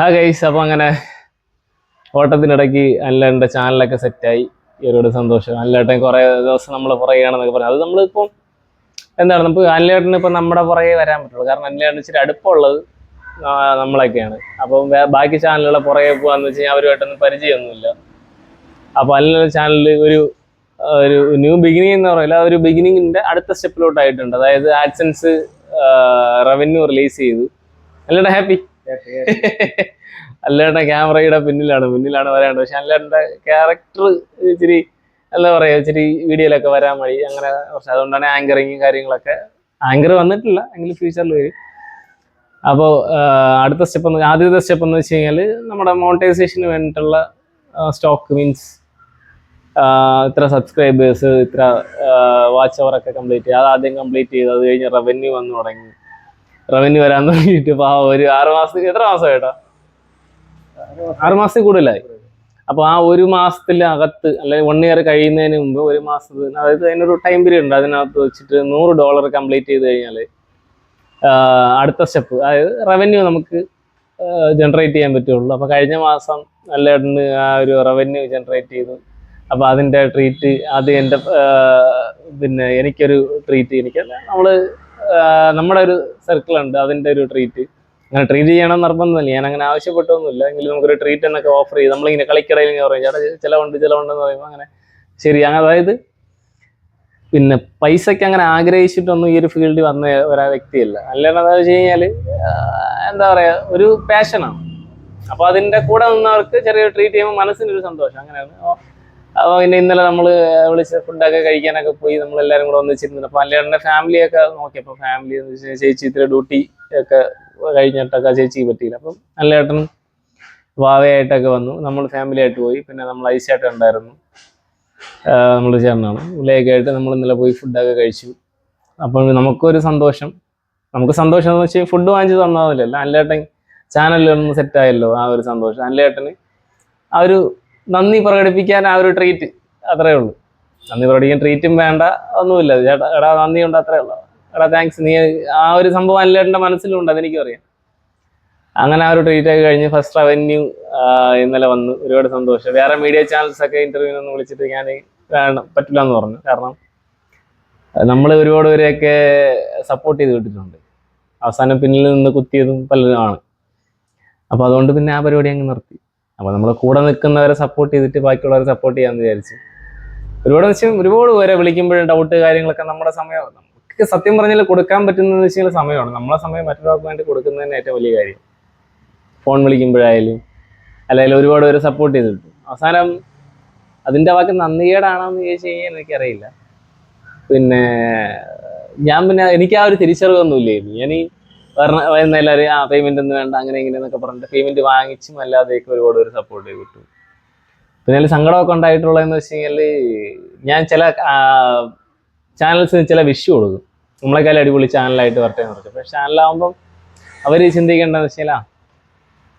ആ ഗൈസ് അപ്പോൾ അങ്ങനെ ഓട്ടത്തിനിടയ്ക്ക് അനിലേട്ടന്റെ ചാനലൊക്കെ സെറ്റായി ഒരുപാട് സന്തോഷം. അനിലേട്ടൻ കുറേ ദിവസം നമ്മൾ പുറകെയാണെന്നൊക്കെ പറഞ്ഞു. അത് നമ്മളിപ്പം എന്താണ്? നമുക്ക് അനിലേട്ടന് ഇപ്പം നമ്മുടെ പുറകെ വരാൻ പറ്റുള്ളൂ. കാരണം അനിലേട്ടൻ ഇച്ചിരി അടുപ്പമുള്ളത് നമ്മളൊക്കെയാണ്. അപ്പം ബാക്കി ചാനലുകളെ പുറകെ പോകാന്ന് വെച്ച് കഴിഞ്ഞാൽ അവരുമായിട്ടൊന്നും പരിചയമൊന്നുമില്ല. അപ്പോൾ അനിലേട്ടൻ ചാനലിൽ ഒരു ഒരു ന്യൂ ബിഗിനിങ് എന്ന് പറയില്ല ഒരു ബിഗിനിങ്ങിന്റെ അടുത്ത സ്റ്റെപ്പിലോട്ടായിട്ടുണ്ട് അതായത് ആഡ്സൻസ് റവന്യൂ റിലീസ് ചെയ്തു. അല്ലേട്ടാ ഹാപ്പി അല്ലേട്ടൻ ക്യാമറയുടെ പിന്നിലാണ് പിന്നിലാണ് വരേണ്ടത് പക്ഷെ അല്ലേട്ടന്റെ ക്യാരക്ടർ ഇച്ചിരി എന്താ പറയുക ഇച്ചിരി വീഡിയോയിലൊക്കെ വരാൻ മതി അങ്ങനെ കുറച്ച്. അതുകൊണ്ടാണ് ആങ്കറിങ് കാര്യങ്ങളൊക്കെ. ആങ്കർ വന്നിട്ടില്ല എങ്കിലും ഫ്യൂച്ചറിൽ വരും. അപ്പോൾ അടുത്ത സ്റ്റെപ്പ് എന്ന് ആദ്യത്തെ സ്റ്റെപ്പ് എന്ന് വെച്ച് കഴിഞ്ഞാൽ നമ്മുടെ മോണിറ്റൈസേഷന് വേണ്ടിയിട്ടുള്ള സ്റ്റോക്ക് മീൻസ് ഇത്ര സബ്സ്ക്രൈബേഴ്സ് ഇത്ര വാച്ച് അവർ ഒക്കെ കംപ്ലീറ്റ് ചെയ്ത് അത് ആദ്യം കംപ്ലീറ്റ് ചെയ്ത് അത് കഴിഞ്ഞ് റവന്യൂ വന്നു തുടങ്ങി. റവന്യൂ വരാൻ തുടങ്ങിയിട്ട് ആ ഒരു ആറ് മാസത്തിൽ എത്ര മാസം കേട്ടോ ആറ് മാസത്തിൽ കൂടുതലായി. അപ്പോൾ ആ ഒരു മാസത്തിലകത്ത് അല്ലെങ്കിൽ വൺ ഇയർ കഴിയുന്നതിന് മുമ്പ് ഒരു മാസത്തിന് അതായത് അതിനൊരു ടൈം പീരീഡ് ഉണ്ട്. അതിനകത്ത് വെച്ചിട്ട് നൂറ് ഡോളർ കംപ്ലീറ്റ് ചെയ്ത് കഴിഞ്ഞാൽ അടുത്ത സ്റ്റെപ്പ് അതായത് റവന്യൂ നമുക്ക് ജനറേറ്റ് ചെയ്യാൻ പറ്റുള്ളൂ. അപ്പോൾ കഴിഞ്ഞ മാസം നല്ല ഒരു റവന്യൂ ജനറേറ്റ് ചെയ്തു. അപ്പോൾ അതിന്റെ ട്രീറ്റ് അത് എന്റെ പിന്നെ എനിക്കൊരു ട്രീറ്റ് എനിക്ക് നമ്മൾ നമ്മുടെ ഒരു സർക്കിൾ ഉണ്ട് അതിന്റെ ഒരു ട്രീറ്റ് അങ്ങനെ ട്രീറ്റ് ചെയ്യണം നിർബന്ധമില്ല. ഞാൻ അങ്ങനെ ആവശ്യപ്പെട്ടൊന്നുമില്ല. എങ്കിലും നമുക്കൊരു ട്രീറ്റ് എന്നൊക്കെ ഓഫർ ചെയ്ത് നമ്മളിങ്ങനെ കളിക്കടയിൽ ഇങ്ങനെ പറയും ചേട്ടാ ചിലവുണ്ട് ചിലവുണ്ടെന്ന് പറയുമ്പോൾ അങ്ങനെ ശരി. അങ്ങനെ അതായത് പിന്നെ പൈസയ്ക്ക് അങ്ങനെ ആഗ്രഹിച്ചിട്ടൊന്നും ഈ ഒരു ഫീൽഡിൽ വന്ന ഒരാ വ്യക്തിയല്ല. അല്ലാണ്ട് എന്താ വെച്ച് കഴിഞ്ഞാൽ എന്താ പറയുക ഒരു പാഷനാണ് അപ്പോൾ അതിന്റെ കൂടെ നിന്നവർക്ക് ചെറിയൊരു ട്രീറ്റ് ചെയ്യുമ്പോൾ മനസ്സിനൊരു സന്തോഷം. അങ്ങനെയാണ്. അപ്പോൾ പിന്നെ ഇന്നലെ നമ്മൾ വിളിച്ച് ഫുഡൊക്കെ കഴിക്കാനൊക്കെ പോയി നമ്മൾ എല്ലാരും കൂടെ ഒന്നിച്ചിരുന്നു അപ്പോൾ അല്ലേട്ടന്റെ ഫാമിലിയൊക്കെ നോക്കിയപ്പോൾ ഫാമിലി എന്ന് വെച്ചാൽ ചേച്ചി ഇത്തിരി ഡ്യൂട്ടി ഒക്കെ കഴിഞ്ഞിട്ടൊക്കെ ചേച്ചിക്ക് പറ്റിയില്ല. അപ്പം അല്ലേട്ടനും വാവയായിട്ടൊക്കെ വന്നു. നമ്മൾ ഫാമിലി ആയിട്ട് പോയി. പിന്നെ നമ്മൾ ഐസായിട്ട് ഉണ്ടായിരുന്നു. നമ്മൾ ചേർന്നാണ് പുള്ളിയൊക്കെ ആയിട്ട് നമ്മൾ ഇന്നലെ പോയി ഫുഡൊക്കെ കഴിച്ചു. അപ്പോൾ നമുക്കൊരു സന്തോഷം. നമുക്ക് സന്തോഷം എന്ന് വെച്ചാൽ ഫുഡ് വാങ്ങിച്ച് തന്നാവില്ലല്ലോ അല്ലേട്ടൻ ചാനലിലൊന്നും സെറ്റ് ആയല്ലോ. ആ ഒരു സന്തോഷം. അല്ലേട്ടന് ആ ഒരു നന്ദി പ്രകടിപ്പിക്കാൻ ആ ഒരു ട്രീറ്റ് അത്രേ ഉള്ളൂ. നന്ദി പ്രകടിപ്പിക്കാൻ ട്രീറ്റും വേണ്ട ഒന്നുമില്ല. ചേട്ടാ എടാ നന്ദി ഉണ്ട് അത്രേ ഉള്ളൂ. എടാ താങ്ക്സ് നീ ആ ഒരു സംഭവം അല്ലേട്ടന്റെ മനസ്സിലുണ്ട് അതെനിക്കും അറിയാം അങ്ങനെ ആ ഒരു ട്രീറ്റ് ഒക്കെ കഴിഞ്ഞ് ഫസ്റ്റ് റവന്യൂ ഇന്നലെ വന്നു. ഒരുപാട് സന്തോഷം. വേറെ മീഡിയ ചാനൽസ് ഒക്കെ ഇന്റർവ്യൂവിനൊന്നും വിളിച്ചിട്ട് ഞാൻ വേണം പറ്റില്ല എന്ന് പറഞ്ഞു. കാരണം നമ്മൾ ഒരുപാട് പേരെയൊക്കെ സപ്പോർട്ട് ചെയ്ത് വിട്ടിട്ടുണ്ട്. അവസാനം പിന്നിൽ നിന്ന് കുത്തിയതും പലരും ആണ് അപ്പോൾ അതുകൊണ്ട് പിന്നെ ആ പരിപാടി അങ്ങ് നിർത്തി. അപ്പോൾ നമ്മൾ കൂടെ നിൽക്കുന്നവരെ സപ്പോർട്ട് ചെയ്തിട്ട് ബാക്കിയുള്ളവരെ സപ്പോർട്ട് ചെയ്യാമെന്ന് വിചാരിച്ചു. ഒരുപാട് വെച്ചാൽ ഒരുപാട് പേരെ വിളിക്കുമ്പോഴും ഡൗട്ട് കാര്യങ്ങളൊക്കെ നമ്മുടെ സമയം നമുക്ക് സത്യം പറഞ്ഞാൽ കൊടുക്കാൻ പറ്റുന്നതെന്ന് വെച്ച് കഴിഞ്ഞാൽ സമയമാണ്. നമ്മളെ സമയം മറ്റൊരാൾക്ക് വേണ്ടി കൊടുക്കുന്നതന്നെ ഏറ്റവും വലിയ കാര്യം. ഫോൺ വിളിക്കുമ്പോഴായാലും അല്ലെങ്കിൽ ഒരുപാട് പേര് സപ്പോർട്ട് ചെയ്തിട്ട് അവസാനം അതിന്റെ വാക്ക് നന്ദികേടാണോ എന്ന് ചോദിച്ചു കഴിഞ്ഞാൽ എനിക്കറിയില്ല. പിന്നെ ഞാൻ പിന്നെ എനിക്ക് ആ ഒരു തിരിച്ചറിവൊന്നുമില്ലായിരുന്നു. ഞാൻ പറഞ്ഞ എല്ലാവരും ആ പേയ്മെന്റ് ഒന്നും വേണ്ട അങ്ങനെ ഇങ്ങനെ എന്നൊക്കെ പറഞ്ഞിട്ട് പേയ്മെന്റ് വാങ്ങിച്ചും അല്ലാതെയൊക്കെ ഒരുപാട് ഒരു സപ്പോർട്ട് കിട്ടും. പിന്നെ സങ്കടമൊക്കെ ഉണ്ടായിട്ടുള്ളതെന്ന് വെച്ച് കഴിഞ്ഞാൽ ഞാൻ ചില ചാനൽസ് ചില വിഷു കൊടുക്കും. നമ്മളെക്കാൾ അടിപൊളി ചാനലായിട്ട് വരട്ടെ എന്ന് പറഞ്ഞു പക്ഷെ ചാനലാകുമ്പം അവർ ചിന്തിക്കേണ്ടതെന്ന് വെച്ച് കഴിഞ്ഞാൽ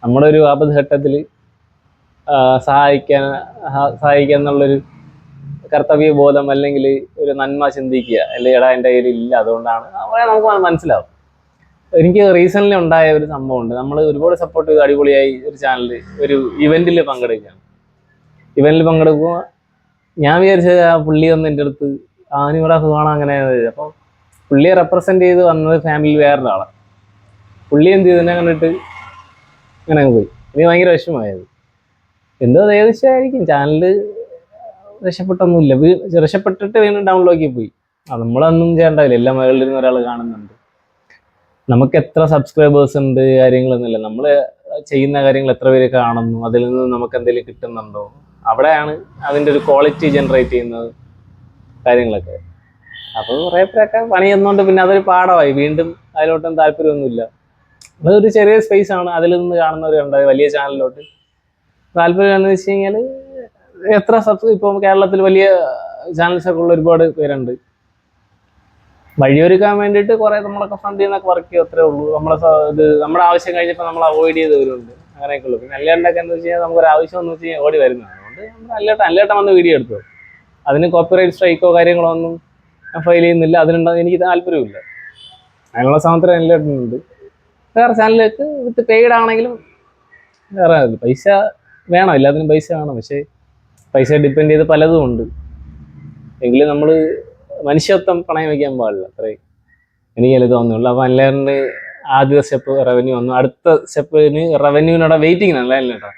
നമ്മുടെ ഒരു ആപത്ഘട്ടത്തിൽ സഹായിക്കാൻ സഹായിക്കുക എന്നുള്ളൊരു കർത്തവ്യ ബോധം അല്ലെങ്കിൽ ഒരു നന്മ ചിന്തിക്കുക അല്ലെങ്കിൽ എടാ എന്റെ കയ്യിൽ ഇല്ല അതുകൊണ്ടാണ്. അവരെ നമുക്ക് മനസ്സിലാവും. എനിക്ക് റീസെന്റ് ഉണ്ടായ ഒരു സംഭവം ഉണ്ട് നമ്മൾ ഒരുപാട് സപ്പോർട്ട് ചെയ്ത് അടിപൊളിയായി ഒരു ചാനലിൽ ഒരു ഇവന്റിൽ പങ്കെടുക്കുകയാണ്. ഇവന്റിൽ പങ്കെടുക്കുമ്പോൾ ഞാൻ വിചാരിച്ചത് ആ പുള്ളി വന്ന് എന്റെ അടുത്ത് ആനിവിടെ സുഖമാണ്? അങ്ങനെ അപ്പോൾ പുള്ളിയെ റെപ്രസെന്റ് ചെയ്ത് വന്നത് ഫാമിലി വേറൊരാളാണ് പുള്ളി എന്ത് ചെയ്തതിനെ കണ്ടിട്ട് അങ്ങനെ അങ്ങ് പോയി. എനിക്ക് ഭയങ്കര വിഷമമായത് എന്തോ ഏകദേശമായിരിക്കും. ചാനൽ രക്ഷപ്പെട്ടൊന്നുമില്ല. രക്ഷപ്പെട്ടിട്ട് വീണ്ടും ഡൗൺലോക്കി പോയി. നമ്മളൊന്നും ചെയ്യേണ്ടാവില്ല എല്ലാ മകളിലിരുന്ന് ഒരാൾ കാണുന്നുണ്ട്. നമുക്ക് എത്ര സബ്സ്ക്രൈബേഴ്സ് ഉണ്ട് കാര്യങ്ങളൊന്നുമില്ല. നമ്മൾ ചെയ്യുന്ന കാര്യങ്ങൾ എത്ര പേര് കാണുന്നു അതിൽ നിന്ന് നമുക്ക് എന്തെങ്കിലും കിട്ടുന്നുണ്ടോ? അവിടെയാണ് അതിന്റെ ഒരു ക്വാളിറ്റി ജനറേറ്റ് ചെയ്യുന്നത് കാര്യങ്ങളൊക്കെ. അപ്പോൾ കുറേ പേരൊക്കെ പണി ചെയ്യുന്നതുകൊണ്ട് പിന്നെ അതൊരു പാഠമായി. വീണ്ടും അതിലോട്ടും താല്പര്യമൊന്നുമില്ല. അതൊരു ചെറിയ സ്പേസ് ആണ്. അതിൽ നിന്ന് കാണുന്നവരുണ്ട് വലിയ ചാനലിലോട്ട് താല്പര്യം എന്ന് വെച്ച് കഴിഞ്ഞാൽ എത്ര സബ്സ് ഇപ്പം കേരളത്തിൽ വലിയ ചാനൽസ് ഒക്കെ ഉള്ള ഒരുപാട് പേരുണ്ട്. വഴിയൊരുക്കാൻ വേണ്ടിയിട്ട് കുറെ നമ്മളൊക്കെ ഫണ്ട് ചെയ്യുന്നൊക്കെ വർക്ക് ചെയ്യും അത്രേ ഉള്ളൂ. നമ്മളെ ഇത് നമ്മുടെ ആവശ്യം കഴിഞ്ഞപ്പോൾ നമ്മൾ അവോയ്ഡ് ചെയ്തവരുണ്ട് അങ്ങനെയൊക്കെ ഉള്ളൂ. പിന്നെ അല്ലേണ്ടൊക്കെ എന്ന് വെച്ച് കഴിഞ്ഞാൽ നമുക്കൊരു ആവശ്യം എന്ന് വെച്ച് കഴിഞ്ഞാൽ ഓടി വരുന്നതാണ്. അതുകൊണ്ട് നമ്മൾ അല്ലേട്ടം അല്ലേട്ടം വന്ന് വീഡിയോ എടുത്തു. അതിന് കോപ്പിറൈറ്റ് സ്ട്രൈക്കോ കാര്യങ്ങളോ ഒന്നും ഫയൽ ചെയ്യുന്നില്ല. അതിനുണ്ടോ എനിക്ക് താല്പര്യമില്ല അതിനുള്ള സ്വാതന്ത്ര്യം അല്ലേട്ടനുണ്ട് വേറെ ചാനലിലേക്ക് വിത്ത് പെയ്ഡ് ആണെങ്കിലും വേറെ പൈസ വേണം. എല്ലാത്തിനും പൈസ വേണം. പക്ഷേ പൈസ ഡിപ്പെൻഡ് ചെയ്ത് പലതും ഉണ്ട്. എങ്കിലും നമ്മൾ മനുഷ്യത്വം പണയം വയ്ക്കാൻ പാടില്ല. അത്രയും എനിക്കതിൽ തോന്നുള്ളൂ അപ്പൊ അല്ലാണ്ട് ആദ്യ സ്റ്റെപ്പ് റവന്യൂ വന്നു. അടുത്ത സ്റ്റെപ്പിന് റവന്യൂവിനോടെ വെയിറ്റിംഗ് അല്ലേ കേട്ടോ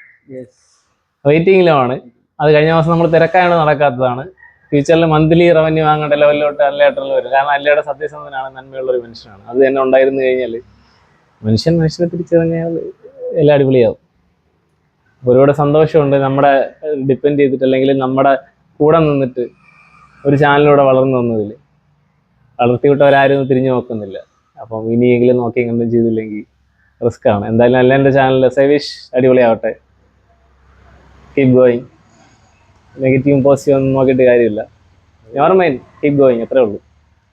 വെയിറ്റിംഗിലുമാണ് അത് കഴിഞ്ഞ മാസം നമ്മൾ തിരക്കായാണ് നടക്കാത്തതാണ്. ഫ്യൂച്ചറിൽ മന്ത്ലി റവന്യൂ വാങ്ങേണ്ട ലെവലിലോട്ട് അല്ലേട്ടറിൽ വരും. കാരണം അല്ലേടെ സത്യസന്ധനാണ് നന്മയുള്ള ഒരു മനുഷ്യനാണ്. അത് തന്നെ ഉണ്ടായിരുന്നു കഴിഞ്ഞാൽ മനുഷ്യൻ മനുഷ്യനെ തിരിച്ചറിഞ്ഞാൽ എല്ലാം അടിപൊളിയാവും. ഒരുപാട് സന്തോഷമുണ്ട്. നമ്മുടെ ഡിപ്പെൻഡ് ചെയ്തിട്ട് അല്ലെങ്കിൽ നമ്മുടെ കൂടെ നിന്നിട്ട് ഒരു ചാനലിലൂടെ വളർന്നു വന്നതിൽ. വളർത്തി വിട്ടവരാരും തിരിഞ്ഞു നോക്കുന്നില്ല. അപ്പം ഇനിയെങ്കിലും നോക്കി എങ്ങനെ ചെയ്തില്ലെങ്കിൽ റിസ്ക് ആണ്. എന്തായാലും അല്ല എന്റെ ചാനൽ സേവിഷ് അടിപൊളിയാവട്ടെ. കീപ് ഗോയിങ് നെഗറ്റീവും പോസിറ്റീവും ഒന്നും നോക്കിയിട്ട് കാര്യമില്ല. നെവർ കീപ് ഗോയിങ് അത്രേ ഉള്ളൂ.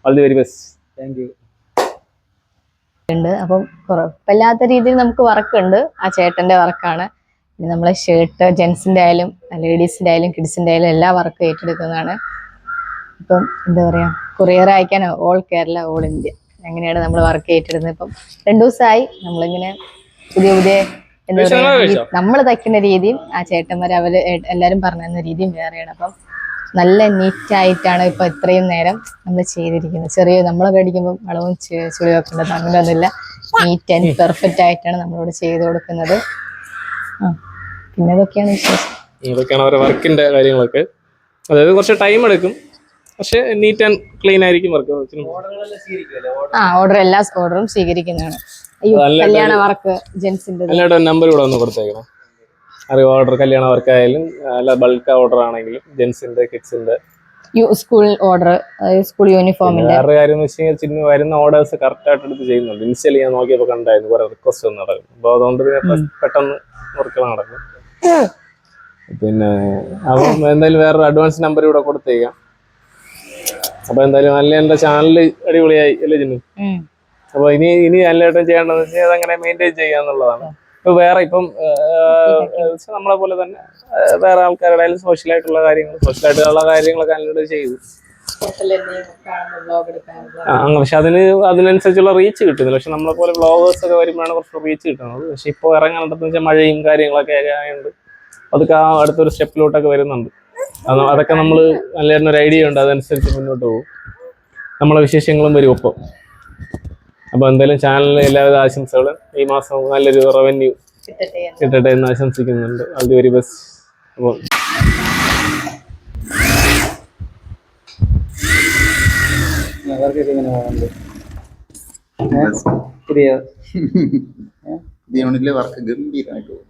All the very best thank you ഉണ്ട്. അപ്പം കുഴപ്പമില്ലാത്ത രീതിയിൽ നമുക്ക് വർക്കുണ്ട് ആ ചേട്ടന്റെ വർക്കാണ് പിന്നെ നമ്മളെ ഷർട്ട് ജെൻസിന്റെ ആയാലും ലേഡീസിന്റെ ആയാലും കിഡ്സിന്റെ ആയാലും എല്ലാ വർക്കും ഏറ്റെടുക്കുന്നതാണ്. ഇപ്പം എന്താ പറയാ കൊറിയർ അയക്കാൻ ഓൾ കേരള ഓൾ ഇന്ത്യ. അങ്ങനെയാണ് നമ്മൾ വർക്ക് ചെയ്തിരുന്നത് ഇപ്പം രണ്ടു ദിവസമായി നമ്മളിങ്ങനെ പുതിയ പുതിയ എന്താ പറയാ നമ്മൾ തയ്ക്കുന്ന രീതിയും ആ ചേട്ടന്മാർ അവർ എല്ലാരും പറഞ്ഞു തന്ന രീതിയും വേറെയാണ്. അപ്പം നല്ല നീറ്റ് ആയിട്ടാണ് ഇപ്പൊ ഇത്രയും നേരം നമ്മൾ ചെയ്തിരിക്കുന്നത്. ചെറിയ നമ്മൾ മേടിക്കുമ്പോൾ വളവും ചുളി വെക്കേണ്ടത് അങ്ങനെ അങ്ങനെയൊന്നുമില്ല നീറ്റ് ആൻഡ് പെർഫെക്റ്റ് ആയിട്ടാണ് നമ്മളോട് ചെയ്തു കൊടുക്കുന്നത്. ആ പിന്നെ ഇതൊക്കെയാണ് വിശേഷം. ഇതൊക്കെയാണ് അവരുടെ വർക്കിന്റെ കാര്യങ്ങളൊക്കെ. അതായത് കുറച്ച് ടൈം എടുക്കും. പക്ഷെ നീറ്റ് ആൻഡ് ക്ലീൻ ആയിരിക്കും വർക്ക് ആ ഓർഡർ എല്ലാ ഓർഡറും സ്വീകരിക്കുന്നതാണ്. കല്യാണ വർക്ക് ജെൻസിന്റെ എല്ലാവരുടെ നമ്പർ ഇവിടെ ഒന്ന് കൊടുത്തേക്കണം. അറിവ് ഓർഡർ കല്യാണ വർക്ക് ആയാലും അല്ല ബൾക്ക് ഓർഡർ ആണെങ്കിലും ജെൻസിന്റെ കിഡ്സിന്റെ സ്കൂൾ ഓർഡർ സ്കൂൾ യൂണിഫോമിന്റെ വേറെ കാര്യം എന്ന് വെച്ച് കഴിഞ്ഞാൽ ചിന്നു വരുന്ന ഓർഡേഴ്സ് കറക്റ്റ് ആയിട്ട് എടുത്ത് ചെയ്യുന്നുണ്ട്. ഇൻസ്റ്റൽ ഞാൻ നോക്കിയപ്പോൾ കണ്ടായിരുന്നു കുറെ റിക്വസ്റ്റ് ഒന്നും നടക്കും അപ്പോൾ അതുകൊണ്ട് പെട്ടെന്ന് വർക്കുകൾ നടക്കും പിന്നെ അപ്പം എന്തായാലും വേറൊരു അഡ്വാൻസ് നമ്പർ ഇവിടെ കൊടുത്തേക്കാം. അപ്പൊ എന്തായാലും നല്ല എന്റെ ചാനൽ അടിപൊളിയായി അല്ലേ ചിന്നു ഉം. അപ്പൊ ഇനി ഇനി നല്ലതായിട്ടും ചെയ്യേണ്ടതെന്ന് വെച്ചാൽ അതങ്ങനെ മെയിന്റെയിൻ ചെയ്യാന്നുള്ളതാണ്. ഇപ്പൊ വേറെ ഇപ്പം നമ്മളെ പോലെ തന്നെ വേറെ ആൾക്കാരുടെ സോഷ്യൽ ആയിട്ടുള്ള കാര്യങ്ങൾ സോഷ്യൽ ആയിട്ടുള്ള കാര്യങ്ങളൊക്കെ നല്ലതായിട്ട് ചെയ്തു. പക്ഷെ അതിന് അതിനനുസരിച്ചുള്ള റീച്ച് കിട്ടുന്നില്ല. പക്ഷെ നമ്മളെ പോലെ ബ്ലോഗേഴ്സ് ഒക്കെ വരുമ്പോഴാണ് കുറച്ച് റീച്ച് കിട്ടുന്നത്. പക്ഷെ ഇപ്പോൾ ഇറങ്ങാൻ വെച്ചാൽ മഴയും കാര്യങ്ങളൊക്കെ ആയതുകൊണ്ട് അതൊക്കെ ആ അടുത്തൊരു സ്റ്റെപ്പിലോട്ടൊക്കെ വരുന്നുണ്ട്. അതൊക്കെ നമ്മൾ നല്ല ഒരു ഐഡിയ ഉണ്ട്. അതനുസരിച്ച് മുന്നോട്ട് പോകും. നമ്മളെ വിശേഷങ്ങളും വരും ഒപ്പം അപ്പോൾ എന്തായാലും ചാനലിലെ എല്ലാവിധ ആശംസകളും ഈ മാസം നല്ലൊരു റവന്യൂ കിട്ടട്ടെ എന്ന്. ആശംസിക്കുന്നുണ്ട്. അത് വെരി ബെസ്റ്റ് അപ്പോൾ ദീവണിലെ വർക്ക് ഗംഭീരമായിട്ട് പോകും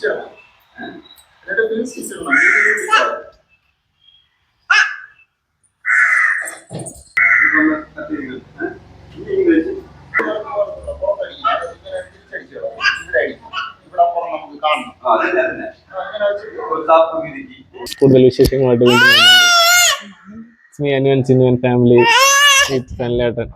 ടീച്ചർ എന്നിട്ട് അങ്ങനെ വെച്ചിട്ട് കൂടുതൽ വിശേഷങ്ങളായിട്ട് വീണ്ടും വരുന്നുണ്ട്. It's me, Anuan Sinuan family. It's Sanlaton.